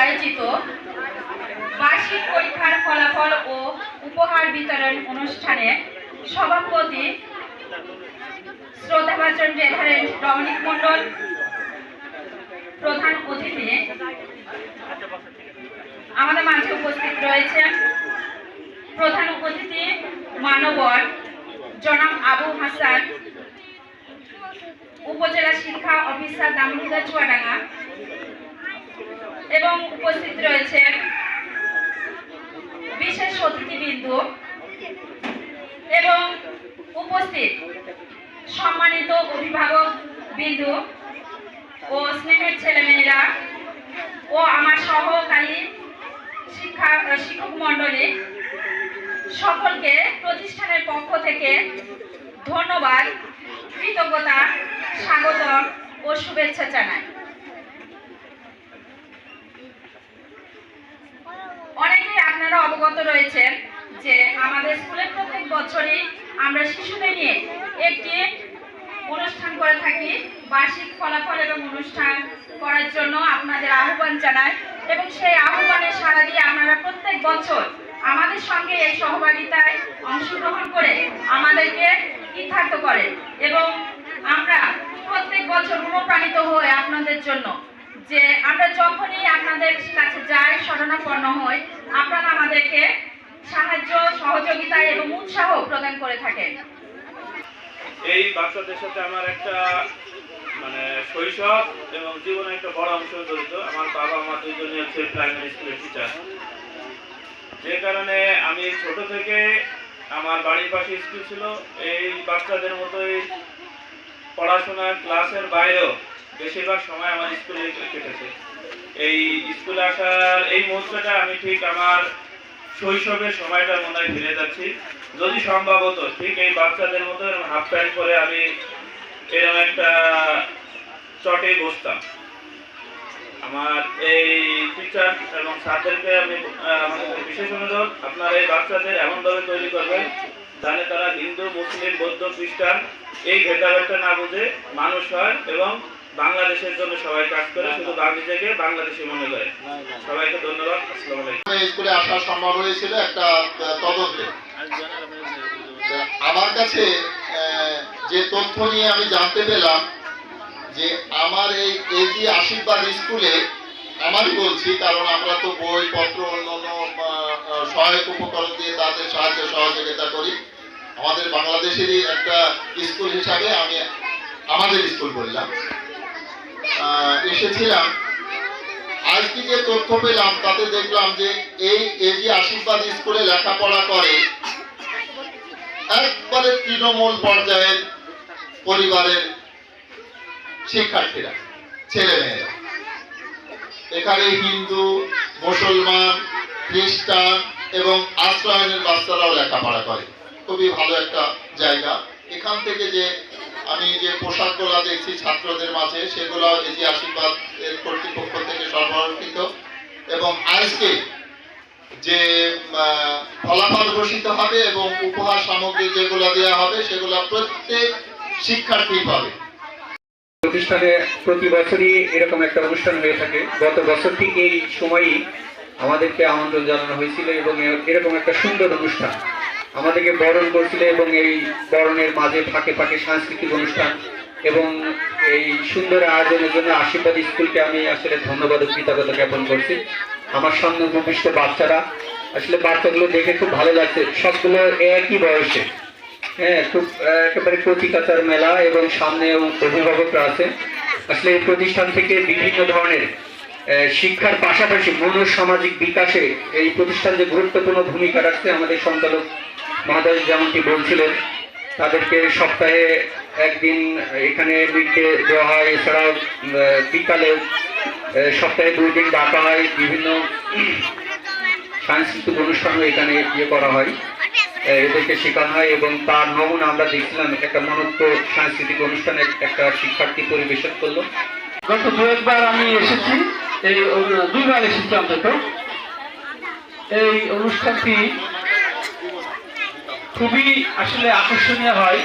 আয়োজিত। বার্ষিক পরীক্ষার ফলাফল ও উপহার বিতরণ অনুষ্ঠানে সভাপতি শ্রদ্ধাভাজন রেভারেন্ড রমণিক মণ্ডল, প্রধান অতিথি, আমাদের মাঝে উপস্থিত মানবর জনাব আবু হাসান, উপজেলা শিক্ষা অফিসার দামুদা চুয়াডাঙ্গা এবং উপস্থিত রয়েছেন বিশেষ অতিথিবৃন্দ এবং উপস্থিত সম্মানিত অভিভাবক বিন্দু ও স্নেহের ছেলেমেয়েরা ও আমার সহকারী শিক্ষা, শিক্ষক মণ্ডলী সকলকে প্রতিষ্ঠানের পক্ষ থেকে ধন্যবাদ, কৃতজ্ঞতা, স্বাগতম ও শুভেচ্ছা জানাই। অনেকেই আপনারা অবগত রয়েছেন যে আমাদের স্কুলে প্রত্যেক বছরই আমরা শিশুদের নিয়ে একটি অনুষ্ঠান করে থাকি, বার্ষিক ফলাফল এবং অনুষ্ঠান করার জন্য আপনাদের আহ্বান জানাই এবং সেই আহ্বানে সারা দিয়ে আপনারা প্রত্যেক বছর আমাদের সঙ্গে এই সহভাগিতায় অংশগ্রহণ করে আমাদেরকে কৃতার্থ করে এবং আমরা প্রত্যেক বছর অনুপ্রাণিত হই আপনাদের জন্য যে আমরা যখনই আপনাদের কাছে যাই শরণাপন্ন হই, আপনারা আমাদেরকে সাহায্য, সহযোগিতা এবং উৎসাহ প্রদান করে থাকেন। এই বাচ্চাদের সাথে আমার একটা মানে শৈশব এবং জীবনে একটা বড় অংশ জড়িত। আমার বাবা মা দুইজনই হচ্ছে প্রাইমারি স্কুলের টিচার যে কারণে আমি ছোট থেকে আমার বাড়ির পাশে স্কুল ছিল, এই বাচ্চাদের মতোই পড়াশোনা ক্লাসের বাইরেও বেশিরভাগ সময় আমার স্কুলে কেটেছে। এই স্কুলে আসার এই মুহূর্তটা আমি ঠিক আমার শৈশবের সময়টা মনে হয় ফিরে যাচ্ছি। যদি সম্ভব হতো, ঠিক এই বাচ্চাদের মতো হাফ প্যান্ট পরে আমি এরকম একটা চটে বসতাম। আমার এই টিচার এবং স্যারদেরকে আমি আমাদের বিশেষ অনুরোধ আপনারা এই বাচ্চাদের এমনভাবে তৈরি করবেন জানে তারা হিন্দু মুসলিম বৌদ্ধ খ্রিস্টান এই ভেদাভেদটা না বুঝে মানুষ হয় এবং বাংলাদেশের জন্য সবাই কাজ করে শুধু নিজেকে বাংলাদেশি মনে করে। সবাইকে ধন্যবাদ আসসালামু আলাইকুম। এই স্কুলে আসা সম্ভব হয়েছিল একটা তদন্তে। আমার কাছে আহ, যে তথ্য নিয়ে আমি জানতে পেলাম যে আমার এই এজি আশীর্বাদ স্কুলে আমারই বলছি, কারণ আমরা তো বই, পত্র, অন্যান্য সহায়ক উপকরণ দিয়ে তাদের সাহায্য, সহযোগিতা করি। আমাদের বাংলাদেশেরই একটা স্কুল হিসাবে আমি আমাদের স্কুল বললাম। এসেছিলাম। আজকে যে তথ্য পেলাম, তাতে দেখলাম যে এই এজি আশীর্বাদ স্কুলে লেখাপড়া করে একবারে তৃণমূল পর্যায়ের পরিবারের শিক্ষার্থীরা, ছেলেমেয়েরা। এখানে হিন্দু, মুসলমান, খ্রিস্টান এবং আশ্রয়নের বাচ্চারাও লেখাপড়া করে। খুবই ভালো একটা জায়গা। এখান থেকে যে আমি যে পোশাকগুলো দেখছি ছাত্রদের মাঝে, সেগুলো এই যে আশীর্বাদ এর কর্তৃপক্ষ থেকে সরবরাহকৃত এবং আজকে যে ফলাফল ঘোষিত হবে এবং উপহার সামগ্রী যেগুলো দেওয়া হবে, সেগুলো প্রত্যেক শিক্ষার্থী পাবে। প্রতিষ্ঠানে প্রতি বছরই এরকম একটা অনুষ্ঠান হয়ে থাকে। গত বছর ঠিক এই সময়ই আমাদেরকে আমন্ত্রণ জানানো হয়েছিল এবং এরকম একটা সুন্দর অনুষ্ঠান। আমাদেরকে বরণ করছিল এবং এই বরণের মাঝে ফাঁকে ফাঁকে সাংস্কৃতিক অনুষ্ঠান এবং এই সুন্দর আয়োজনের জন্য আশীর্বাদ স্কুলকে আমি আসলে ধন্যবাদ ও কৃতজ্ঞতা জ্ঞাপন করছি। আমার সামনে ভূমিষ্ঠ বাচ্চারা। আসলে বাচ্চাগুলো দেখে খুব ভালো লাগছে। সবগুলো একই বয়সে। খুব একেবারে প্রতিকাচার মেলা এবং সামনে অভিভাবকরা আছে আসলে এই প্রতিষ্ঠান থেকে বিভিন্ন ধরনের শিক্ষার পাশাপাশি মনোসামাজিক বিকাশে এই প্রতিষ্ঠান যে গুরুত্বপূর্ণ ভূমিকা রাখছে, আমাদের সঞ্চালক মহাদয় যেমনটি বলছিলেন, তাদেরকে সপ্তাহে একদিন এখানে মিড দেওয়া হয়। এছাড়াও বিকালে সপ্তাহে দুই দিন ডাকা হয়। বিভিন্ন সাংস্কৃতিক অনুষ্ঠানও এখানে ইয়ে করা হয়। এদেরকে শেখানো হয় এবং তার নমুনা আমরা দেখছিলাম একটা মনত্ব সাংস্কৃতিক অনুষ্ঠানে একটা শিক্ষার্থী পরিবেশন করল। গত দু একবার আমি এসেছি। এই দুইবার এসেছি অন্তত। এই অনুষ্ঠানটি খুবই আসলে আকর্ষণীয় হয়।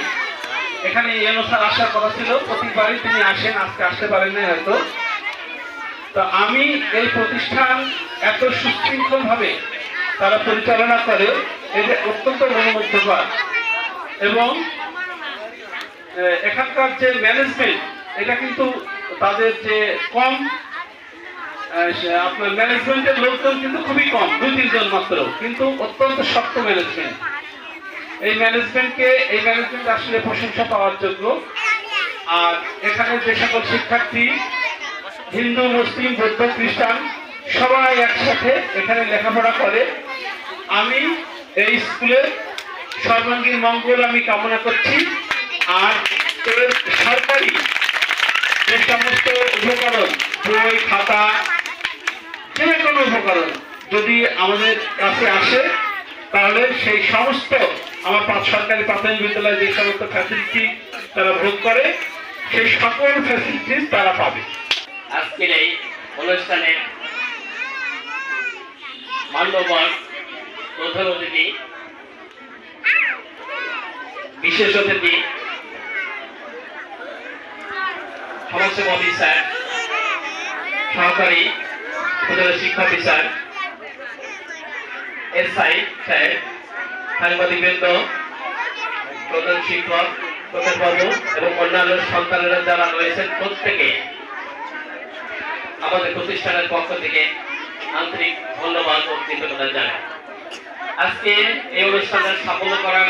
এখানে এই অনুষ্ঠান আসার কথা ছিল। প্রতিবারই তিনি আসেন, আজকে আসতে পারেন না হয়তো। তো আমি এই প্রতিষ্ঠান এত সুশৃঙ্খল ভাবে তারা পরিচালনা করে এটা অত্যন্ত মনোমুগ্ধকর। এবং এখানকার যে ম্যানেজমেন্ট এটা কিন্তু তাদের যে কম আপনার ম্যানেজমেন্টের লোকজন কিন্তু খুবই কম দুই তিনজন মাত্র, কিন্তু অত্যন্ত শক্ত ম্যানেজমেন্ট এই ম্যানেজমেন্টকে এই ম্যানেজমেন্ট আসলে প্রশংসা পাওয়ার যোগ্য। আর এখানে যে সকল শিক্ষার্থী, হিন্দু, মুসলিম, বৌদ্ধ, খ্রিস্টান, সবাই একসাথে এখানে লেখাপড়া করে। আমি এই স্কুলের সর্বাঙ্গীন মঙ্গল আমি কামনা করছি। আর এর সরকারি যে সমস্ত উপকরণ, বই, খাতা, যে কোনো উপকরণ যদি আমাদের কাছে আসে, তাহলে সেই সমস্ত আমার পাঁচ সরকারি প্রাথমিক বিদ্যালয়ে যে সমস্ত ফ্যাসিলিটি তারা ভোগ করে, সেই সকল ফ্যাসিলিটিস তারা পাবে। আজকের এই অনুষ্ঠানে মান্যবর প্রধান অতিথি বিশেষ অতিথি সমাজসেবা সহকারী উপজেলা শিক্ষা অফিসার, এসআই সাহেব সাংবাদিকবৃন্দ, প্রধান শিক্ষক, প্রধান বাবু এবং অন্যান্য সন্তানেরা যারা রয়েছেন প্রত্যেকে আমাদের প্রতিষ্ঠানের পক্ষ থেকে আন্তরিক ধন্যবাদ ও কৃতজ্ঞতা জানাই। আজকে এই অনুষ্ঠানের সাফল্য করার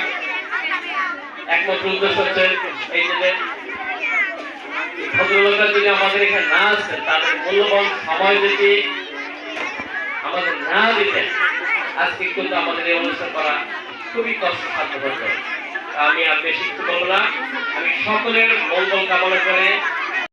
একমাত্র উদ্দেশ্য হচ্ছে এই যে ভদ্রলোকরা যদি আমাদের এখানে না আসতেন, তাদের মূল্যবান সময় যদি আমাদের না দিতেন, আজকে কিন্তু আমাদের এই অনুষ্ঠান করা খুবই কষ্টসাধ্য হতো আমি আর বেশি বলব না। আমি সকলের মঙ্গল কামনা করে